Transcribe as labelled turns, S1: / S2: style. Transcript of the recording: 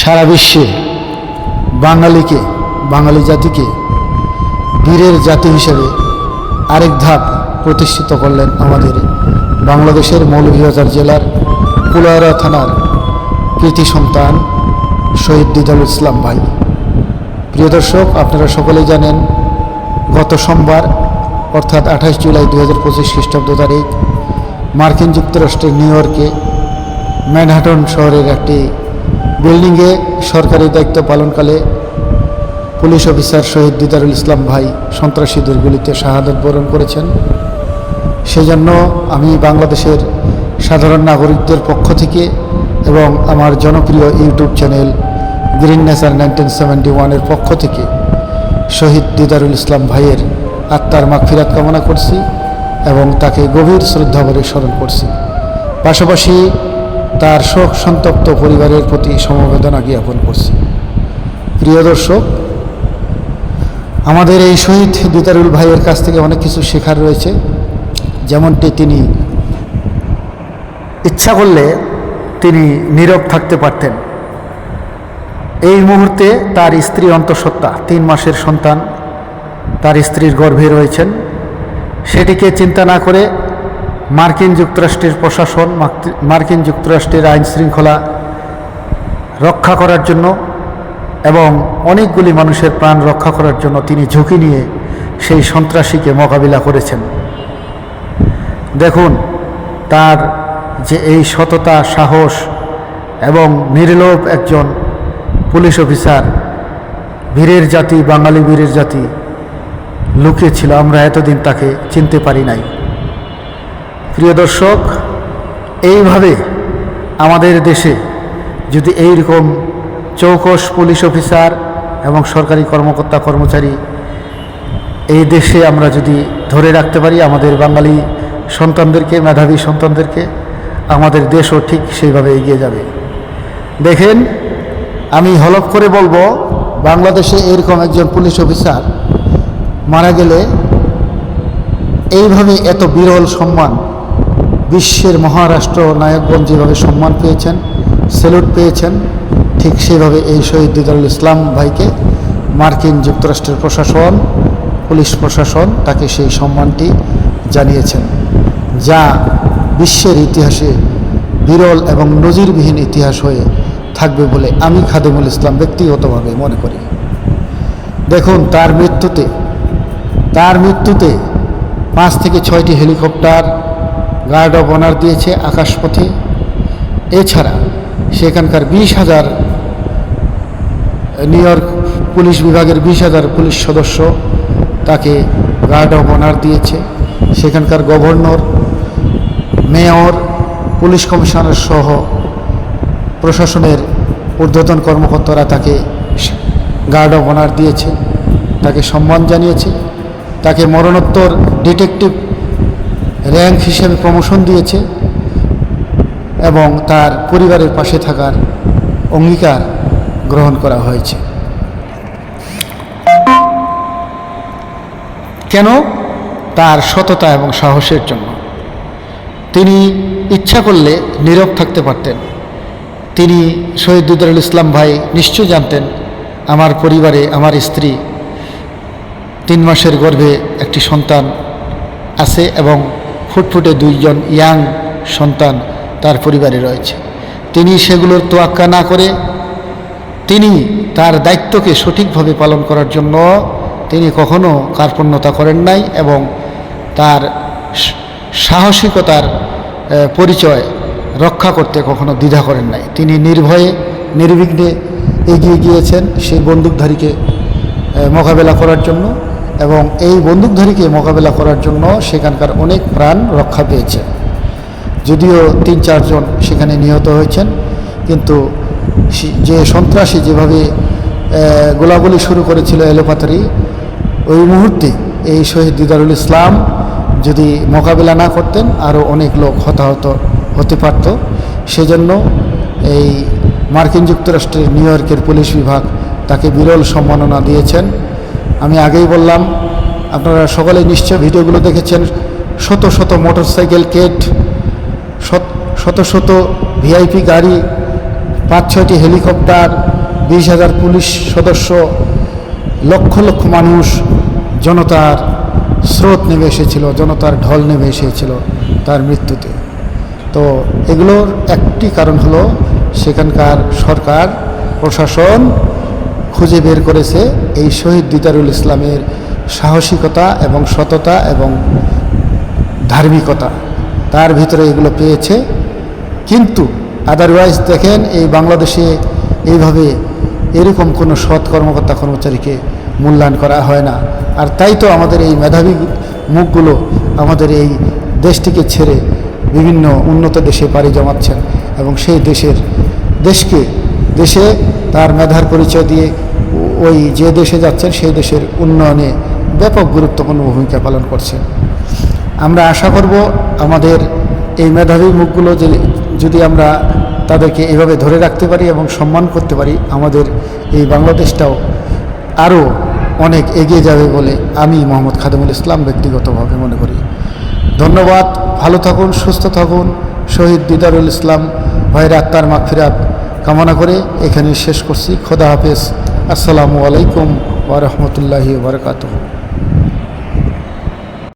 S1: সারা বিশ্বে বাঙালিকে, বাঙালি জাতিকে বীরের জাতি হিসেবে আরেক ধাপ প্রতিষ্ঠিত করলেন আমাদের বাংলাদেশের মৌলভীবাজার জেলার কুলারা থানার কৃতি সন্তান শহীদ দিদারুল ইসলাম ভাই। প্রিয় দর্শক, আপনারা সকলেই জানেন, গত সোমবার, অর্থাৎ আঠাশ জুলাই দু হাজার পঁচিশ খ্রিস্টাব্দ তারিখ, মার্কিন যুক্তরাষ্ট্রের নিউ ইয়র্কে ম্যানহাটন শহরের একটি বিল্ডিংয়ে সরকারি দায়িত্ব পালনকালে পুলিশ অফিসার শহীদ দিদারুল ইসলাম ভাই সন্ত্রাসীদের গুলিতে শাহাদত বরণ করেছেন। সেজন্য আমি বাংলাদেশের সাধারণ নাগরিকদের পক্ষ থেকে এবং আমার জনপ্রিয় YouTube channel green nature nineteen seventy ওয়ানের পক্ষ থেকে শহীদ দিদারুল ইসলাম ভাইয়ের আত্মার মাগফিরাত কামনা করছি এবং তাকে গভীর শ্রদ্ধা শ্রদ্ধাভরে স্মরণ করছি। পাশাপাশি তার শোক সন্তপ্ত পরিবারের প্রতি সমবেদনা জ্ঞাপন করছি। প্রিয় দর্শক, আমাদের এই শহীদ দিদারুল ভাইয়ের কাছ থেকে অনেক কিছু শেখার রয়েছে। যেমনটি তিনি ইচ্ছা করলে তিনি নীরব থাকতে পারতেন। এই মুহূর্তে তার স্ত্রী অন্তঃসত্ত্বা, তিন মাসের সন্তান। তার স্ত্রীর গর্ভে রয়েছেন। সেটিকে চিন্তা না করে মার্কিন যুক্তরাষ্ট্রের প্রশাসন মার্কিন যুক্তরাষ্ট্রের আইন শৃঙ্খলা রক্ষা করার জন্য এবং অনেকগুলি মানুষের প্রাণ রক্ষা করার জন্য তিনি ঝুঁকি নিয়ে সেই সন্ত্রাসীকে মোকাবিলা করেছেন। দেখুন, তার যে এই সততা, সাহস এবং নির্লোভ একজন পুলিশ অফিসার, বীরের জাতি, বাঙালি বীরের জাতি, লুকিয়ে ছিল, আমরা এতদিন তাকে চিনতে পারি নাই। প্রিয় দর্শক, এইভাবে আমাদের দেশে যদি এইরকম চৌকস পুলিশ অফিসার এবং সরকারি কর্মকর্তা কর্মচারী এই দেশে আমরা যদি ধরে রাখতে পারি, আমাদের বাঙালি সন্তানদেরকে, মেধাবী সন্তানদেরকে, আমাদের দেশও ঠিক সেইভাবে এগিয়ে যাবে। দেখেন, আমি হলফ করে বলব, বাংলাদেশে এরকম একজন পুলিশ অফিসার মারা গেলে এইভাবে এত বিরল সম্মান বিশ্বের মহারাষ্ট্র নায়কগণ যেভাবে সম্মান পেয়েছেন স্যালুট পেয়েছেন, ঠিক সেভাবে এই শহীদ দিদারুল ইসলাম ভাইকে মার্কিন যুক্তরাষ্ট্রের প্রশাসন, পুলিশ প্রশাসন তাকে সেই সম্মানটি জানিয়েছেন, যা বিশ্বের ইতিহাসে বিরল এবং নজিরবিহীন ইতিহাস হয়ে থাকবে বলে আমি খাদেমুল ইসলাম ব্যক্তিগতভাবে মনে করি। দেখুন, তার মৃত্যুতে তার মৃত্যুতে পাঁচ থেকে ছয়টি হেলিকপ্টার গার্ড অব অনার দিয়েছে আকাশপথে। এছাড়া সেখানকার বিশ হাজার নিউ ইয়র্ক পুলিশ বিভাগের বিশ হাজার পুলিশ সদস্য তাকে গার্ড অব অনার দিয়েছে। সেখানকার গভর্নর মেয়র পুলিশ কমিশনার সহ প্রশাসনের ঊর্ধ্বতন কর্মকর্তারা তাকে গার্ড অব অনার দিয়েছে, তাকে সম্মান জানিয়েছে। তাকে মরণোত্তর ডিটেকটিভ র্যাঙ্ক হিসেবে প্রমোশন দিয়েছে এবং তার পরিবারের পাশে থাকার অঙ্গীকার গ্রহণ করা হয়েছে। কেন? তার সততা এবং সাহসের জন্য। তিনি ইচ্ছা করলে নীরব থাকতে পারতেন। তিনি শহীদ দুদরুল ইসলাম ভাই নিশ্চয় জানতেন, আমার পরিবারে আমার স্ত্রী তিন মাসের গর্ভে একটি সন্তান আছে এবং ফুটফুটে দুইজন ইয়াং সন্তান তার পরিবারে রয়েছে। তিনি সেগুলোর তোয়াক্কা না করে তিনি তার দায়িত্বকে সঠিকভাবে পালন করার জন্য তিনি কখনো কার্পণ্যতা করেন নাই এবং তার সাহসিকতার পরিচয় রক্ষা করতে কখনো দ্বিধা করেন নাই। তিনি নির্ভয়ে, নির্বিঘ্নে এগিয়ে গিয়েছেন সেই বন্দুকধারীকে মোকাবেলা করার জন্য। এবং এই বন্দুকধারীকে মোকাবেলা করার জন্য সেখানকার অনেক প্রাণ রক্ষা পেয়েছে। যদিও তিন চারজন সেখানে নিহত হয়েছেন, কিন্তু যে সন্ত্রাসী যেভাবে গোলাগুলি শুরু করেছিল এলোপাতারি ওই মুহূর্তে এই শহীদ দিদারুল ইসলাম যদি মোকাবিলা না করতেন আরও অনেক লোক হতাহত হতে পারত। সেজন্য এই মার্কিন যুক্তরাষ্ট্রের নিউ ইয়র্কের পুলিশ বিভাগ তাকে বিরল সম্মাননা দিয়েছেন। আমি আগেই বললাম, আপনারা সকলে নিশ্চয় ভিডিওগুলো দেখেছেন, শত শত মোটরসাইকেল, কেট শত শত ভিআইপি গাড়ি, পাঁচ ছয়টি হেলিকপ্টার, বিশ হাজার পুলিশ সদস্য, লক্ষ লক্ষ মানুষ, জনতার স্রোত নেমে এসেছিল, জনতার ঢল নেমে এসেছিল তার মৃত্যুতে। তো এগুলোর একটি কারণ হলো, সেখানকার সরকার, প্রশাসন খুঁজে বের করেছে এই শহীদ দিদারুল ইসলামের সাহসিকতা এবং সততা এবং ধার্মিকতা। তার ভিতরে এগুলো পেয়েছে। কিন্তু আদারওয়াইজ দেখেন এই বাংলাদেশে এইভাবে এরকম কোনো সৎ কর্মকর্তা, কর্মচারীকে মূল্যায়ন করা হয় না। আর তাই তো আমাদের এই মেধাবী মুখগুলো আমাদের এই দেশটিকে ছেড়ে বিভিন্ন উন্নত দেশে পাড়ি জমাচ্ছেন এবং সেই দেশের দেশকে দেশে তার মেধার পরিচয় দিয়ে ওই যে দেশে যাচ্ছেন, সেই দেশের উন্নয়নে ব্যাপক গুরুত্বপূর্ণ ভূমিকা পালন করছেন। আমরা আশা করব আমাদের এই মেধাবী মুখগুলো যদি আমরা তাদেরকে এভাবে ধরে রাখতে পারি এবং সম্মান করতে পারি, আমাদের এই বাংলাদেশটাও আরও অনেক এগিয়ে যাবে বলে আমি মোহাম্মদ খাদেমুল ইসলাম ব্যক্তিগতভাবে মনে করি। ধন্যবাদ, ভালো থাকুন, সুস্থ থাকুন। শহীদ দিদারুল ইসলাম, ভাইয়ের আত্মার মাগফিরাত। কামনা করে এখানে শেষ করছি। খোদা হাফেজ। আসসালামু আলাইকুম ওয়া রাহমাতুল্লাহি ওয়া বারাকাতুহু।